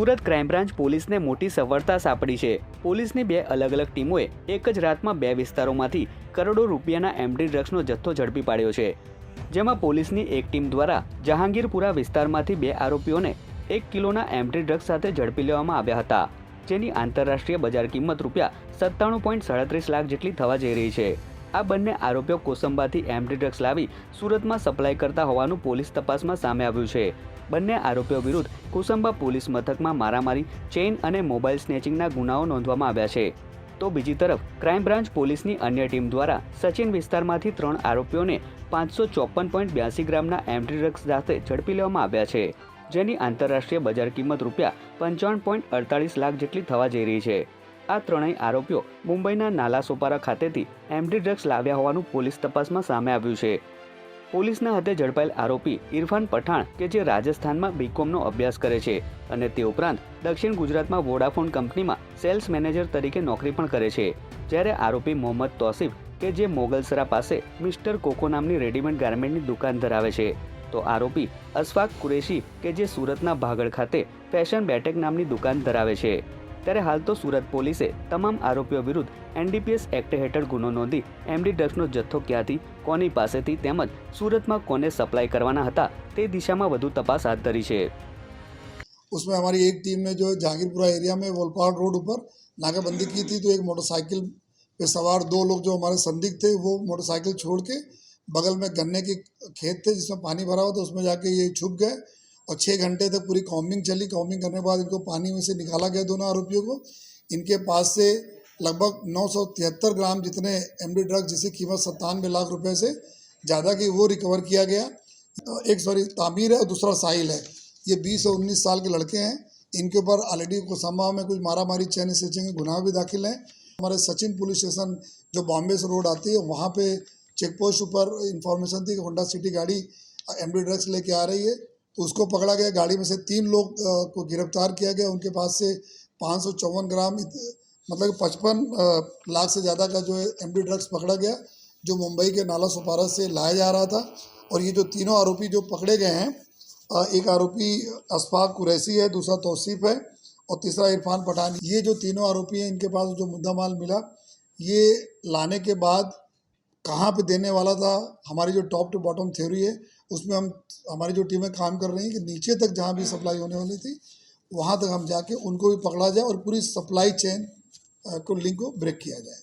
Surat crime branch પોલીસને મોટી સફળતા સાંપડી છે. પોલીસની બે અલગ અલગ ટીમોએ એક જ રાતમાં બે વિસ્તારોમાંથી કરોડો રૂપિયાના એમડી ડ્રગ્સનો જથ્થો ઝડપી પાડ્યો છે. જેમાં પોલીસની એક ટીમ દ્વારા જહાંગીરપુરા વિસ્તારમાંથી બે આરોપીઓને એક કિલોના એમડી ડ્રગ્સ સાથે ઝડપી લેવામાં આવ્યા હતા. જેની આંતરરાષ્ટ્રીય બજાર કિંમત રૂપિયા સત્તાણું પોઈન્ટ સાડત્રીસ લાખ જેટલી થવા જઈ રહી છે. આ બંને આરોપીઓ કોસંબાથી એમડી ડ્રગ્સ લાવી સુરતમાં સપ્લાય કરતા હોવાનું પોલીસ તપાસમાં સામે આવ્યું છે. બંને આરોપીઓ વિરુદ્ધ કુસંબા પોલીસ મથકમાં મારામારી, ચેઇન અને મોબાઈલ સ્નેચિંગના ગુનાઓ નોંધવામાં આવ્યા છે. તો બીજી તરફ, ક્રાઇમ બ્રાન્ચ પોલીસની અન્ય ટીમ દ્વારા સચિન વિસ્તારમાંથી ત્રણ આરોપીઓને પાંચસો ચોપન પોઈન્ટ બ્યાસી ગ્રામના એમડી ડ્રગ્સ સાથે ઝડપી લેવામાં આવ્યા છે, જેની આંતરરાષ્ટ્રીય બજાર કિંમત રૂપિયા પંચાવન પોઈન્ટ અડતાલીસ લાખ જેટલી થવા જઈ રહી છે. આ ત્રણેય આરોપીઓ મુંબઈના નાલા સોપારા ખાતેથી એમડી ડ્રગ્સ લાવ્યા હોવાનું પોલીસ તપાસમાં સામે આવ્યું છે. પોલીસના હાથે ઝડપાયેલ આરોપી ઇરફાન પઠાણ કે જે રાજસ્થાનમાં બીકોમનો અભ્યાસ કરે છે અને તે ઉપરાંત દક્ષિણ ગુજરાતમાં વોડાફોન કંપનીમાં સેલ્સ મેનેજર તરીકે નોકરી પણ કરે છે. જ્યારે આરોપી મોહમ્મદ તોસીફ કે જે મોગલસરા પાસે મિસ્ટર કોકો નામની રેડીમેડ ગાર્મેન્ટની દુકાન ધરાવે છે, તો આરોપી અશફાક કુરેશી કે જે સુરતના ભાગળ ખાતે ફેશન બેટેક નામની દુકાન ધરાવે છે. ત્યારે હાલ તો સુરત પોલીસે તમામ આરોપીઓ વિરુદ્ધ એનડીપીએસ એક્ટ હેઠળ ગુનો નોંધી એમડી ડ્રગ્સનો જથ્થો ક્યાંથી કોની પાસેથી તેમજ સુરતમાં કોને સપ્લાય કરવાના હતા તે દિશામાં વધુ તપાસ હાથ ધરી છે उसमें हमारी एक टीम ने जो है जहांगीरपुरा एरिया में वोलपाड़ रोड ऊपर नाकाबंदी की थी तो एक मोटरसाइकिल पे सवार दो लोग जो हमारे संदिग्ध थे वो मोटरसाइकिल छोड़ के बगल में गन्ने के खेत थे जिसमें पानी भरा हुआ था उसमें जाके ये छुप गए और छः घंटे तक पूरी कॉम्बिंग चली। कॉम्बिंग करने के बाद इनको पानी में से निकाला गया दोनों आरोपियों को। इनके पास से लगभग नौ सौ तिहत्तर ग्राम जितने एम डी ड्रग्स जिसकी कीमत सत्तानवे लाख रुपये से ज़्यादा की, वो रिकवर किया गया। एक सॉरी तामीर है और दूसरा साहिल है। ये बीस और उन्नीस साल के लड़के हैं। इनके ऊपर ऑलरेडी कोसम्बा में कुछ मारा मारी चैन स्टिचिंग के गुनाह भी दाखिल हैं। हमारे सचिन पुलिस स्टेशन जो बॉम्बे से रोड आती है, वहाँ पे चेक पोस्ट ऊपर इंफॉर्मेशन थी कि होंडा सिटी गाड़ी एम डी ड्रग्स लेके आ रही है। तो उसको पकड़ा गया। गाड़ी में से तीन लोग को गिरफ़्तार किया गया। उनके पास से पाँच सौ चौवन ग्राम मतलब पचपन लाख से ज़्यादा का जो है एम डी ड्रग्स पकड़ा गया, जो मुंबई के नाला सुपारा से लाया जा रहा था। और ये जो तीनों आरोपी जो पकड़े गए हैं एक आरोपी अशफाक कुरैसी है, दूसरा तोसीफ है और तीसरा इरफान पठान। ये जो तीनों आरोपी हैं, इनके पास जो मुद्दा माल मिला, ये लाने के बाद कहाँ पे देने वाला था, हमारी जो टॉप टू बॉटम थ्योरी है, उसमें हम, हमारी जो टीमें काम कर रही हैं कि नीचे तक जहाँ भी सप्लाई होने वाली थी, वहाँ तक हम जाके उनको भी पकड़ा जाए और पूरी सप्लाई चेन को लिंक को ब्रेक किया जाए।